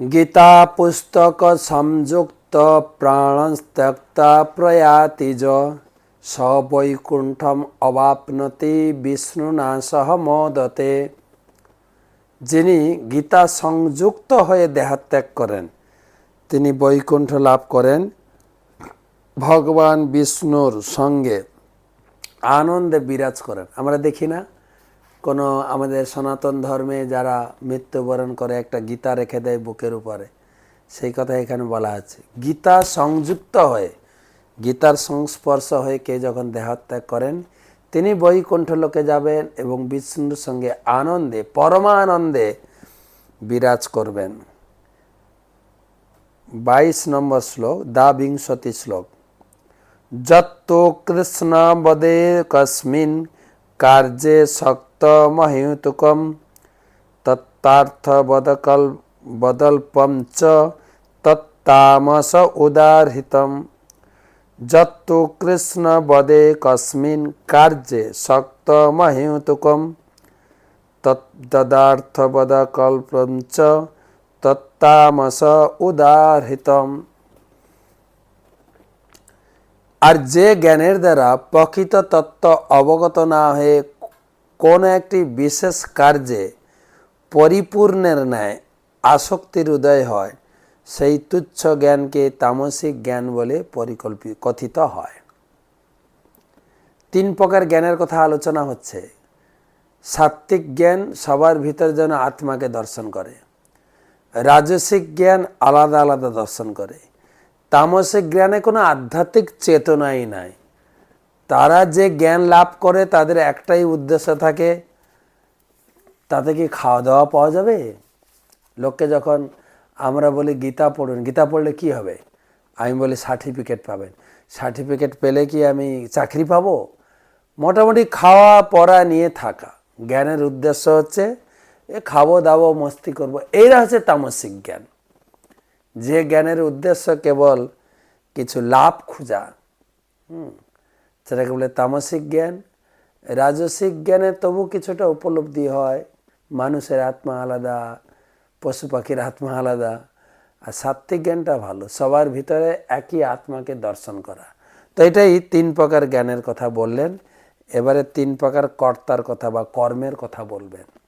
গীতা পুস্তক সংযুক্ত প্রয়াতি য স বৈকুণ্ঠম অবাপনতি বিষ্ণুনা সহ মদতে। যিনি গীতা সংযুক্ত হয়ে দেহাত্যাগ করেন, তিনি বৈকুণ্ঠ লাভ করেন। ভগবান বিষ্ণুর সঙ্গে আনন্দে বিরাজ করেন। আমরা দেখি না? কোনো আমাদের সনাতন ধর্মে যারা মৃত্যুবরণ করে একটা গীতা রেখে দেয় বুকের উপরে, সেই কথা এখানে বলা আছে। গীতা সংযুক্ত হয়ে, গীতার সংস্পর্শ হয়ে কে যখন দেহাত্যাগ করেন, তিনি বৈকুণ্ঠ লোকে যাবেন এবং বিষ্ণুর সঙ্গে আনন্দে, পরমানন্দে বিরাজ করবেন। বাইশ নম্বর শ্লোক, দা বিংশতি শ্লোক। যত্তো কৃষ্ণ বদে কস্মিন কার্যে শক্ত তত্তার্থ বদকল বদল্পম চ তত্তামস উদারহিতম যত্তু কৃষ্ণ বদে কস্মিন কার্যে শক্ত মহিতুকম তদ্দার্থবদকল্পম চ তত্তামস উদারহিতম আর যে জ্ঞানের দ্বারা প্রকৃত তত্ত্ব অবগত না হয়ে কোনো একটি বিশেষ কার্যে পরিপূর্ণের ন্যায় আসক্তির উদয় হয়, সেই তুচ্ছ জ্ঞানকে তামসিক জ্ঞান বলে পরিকল্পিত কথিত হয়। তিন প্রকার জ্ঞানের কথা আলোচনা হচ্ছে। সাত্ত্বিক জ্ঞান সবার ভিতর যেন আত্মাকে দর্শন করে। রাজসিক জ্ঞান আলাদা আলাদা দর্শন করে। তামসিক জ্ঞানে কোনো আধ্যাত্মিক চেতনাই নাই। তারা যে জ্ঞান লাভ করে, তাদের একটাই উদ্দেশ্য থাকে, তাতে কি খাওয়া দাওয়া পাওয়া যাবে? লোককে যখন আমরা বলি, গীতা পড়ুন। গীতা পড়লে কি হবে? আমি বলি, সার্টিফিকেট পাবেন। সার্টিফিকেট পেলে কি আমি চাকরি পাবো? মোটামুটি খাওয়া, পড়া নিয়ে থাকা। জ্ঞানের উদ্দেশ্য হচ্ছে, এ খাব, দাবো, মস্তি করব। এইটা হচ্ছে তামসিক জ্ঞান। যে জ্ঞানের উদ্দেশ্য কেবল কিছু লাভ খোঁজা। হুম। সেটাকে বলে তামসিক জ্ঞান। রাজসিক জ্ঞানে তবু কিছুটা উপলব্ধি হয়। মানুষের আত্মা আলাদা, পশু পাখির আত্মা আলাদা। আর সাত্বিক জ্ঞানটা ভালো, সবার ভিতরে একই আত্মাকে দর্শন করা। তো এটাই তিন প্রকার জ্ঞানের কথা বললেন। এবারে তিন প্রকার কর্তার কথা বা কর্মের কথা বলবেন।